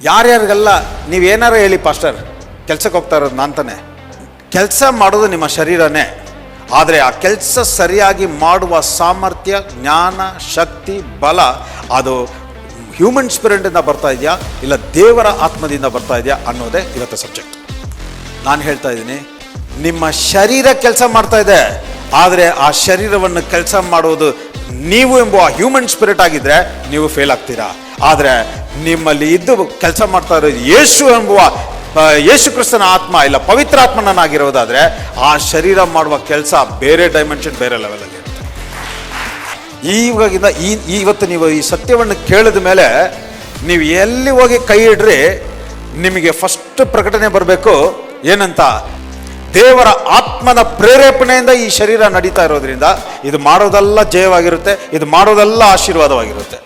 ಯಾರ್ಯಾರಿಗೆಲ್ಲ ನೀವೇನಾರು ಹೇಳಿ, ಪಾಸ್ಟರ್, ಕೆಲ್ಸಕ್ಕೆ ಹೋಗ್ತಾ ಇರೋದು ನಾನು ತಾನೆ ಕೆಲಸ ಮಾಡೋದು ನಿಮ್ಮ ಶರೀರನೇ. ಆದರೆ ಆ ಕೆಲಸ ಸರಿಯಾಗಿ ಮಾಡುವ ಸಾಮರ್ಥ್ಯ, ಜ್ಞಾನ, ಶಕ್ತಿ, ಬಲ, ಅದು ಹ್ಯೂಮನ್ ಸ್ಪಿರಿಟಿಂದ ಬರ್ತಾ ಇದೆಯಾ, ಇಲ್ಲ ದೇವರ ಆತ್ಮದಿಂದ ಬರ್ತಾ ಇದೆಯಾ ಅನ್ನೋದೇ ಇವತ್ತು ಸಬ್ಜೆಕ್ಟ್ ನಾನು ಹೇಳ್ತಾ ಇದ್ದೀನಿ, ನಿಮ್ಮ ಶರೀರ ಕೆಲಸ ಮಾಡ್ತಾ ಇದೆ, ಆದರೆ ಆ ಶರೀರವನ್ನು ಕೆಲಸ ಮಾಡುವುದು ನೀವು ಎಂಬುವ ಹ್ಯೂಮನ್ ಸ್ಪಿರಿಟ್ ಆಗಿದ್ರೆ ನೀವು ಫೇಲ್ ಆಗ್ತೀರಾ? ಆದರೆ ನಿಮ್ಮಲ್ಲಿ ಇದ್ದು ಕೆಲಸ ಮಾಡ್ತಾ ಇರೋ ಯೇಸು ಎಂಬುವ ಯೇಸು ಕ್ರಿಸ್ತನ ಆತ್ಮ ಇಲ್ಲ, ಪವಿತ್ರ ಆತ್ಮನಾಗಿರೋದಾದ್ರೆ ಆ ಶರೀರ ಮಾಡುವ ಕೆಲಸ ಬೇರೆ ಡೈಮೆನ್ಷನ್ ಬೇರೆ ಲೆವೆಲಲ್ಲಿ ಇರುತ್ತೆ. ಇವಾಗಿಂದ ಈ, ಈ- ಇವತ್ತು ನೀವು ಈ ಸತ್ಯವನ್ನು ಕೇಳಿದ ಮೇಲೆ ನೀವು ಎಲ್ಲಿ ಹೋಗಿ ಕೈ ಇಡ್ರಿ, ನಿಮಗೆ ಫಸ್ಟ್ ಪ್ರಕಟಣೆ ಬರಬೇಕು. ಏನಂತ? ದೇವರ ಆತ್ಮನ ಪ್ರೇರೇಪಣೆಯಿಂದ ಈ ಶರೀರ ನಡೀತಾ ಇರೋದ್ರಿಂದ ಇದು ಮಾಡೋದೆಲ್ಲ ಜಯವಾಗಿರುತ್ತೆ ಇದು ಮಾಡೋದೆಲ್ಲ ಆಶೀರ್ವಾದವಾಗಿರುತ್ತೆ.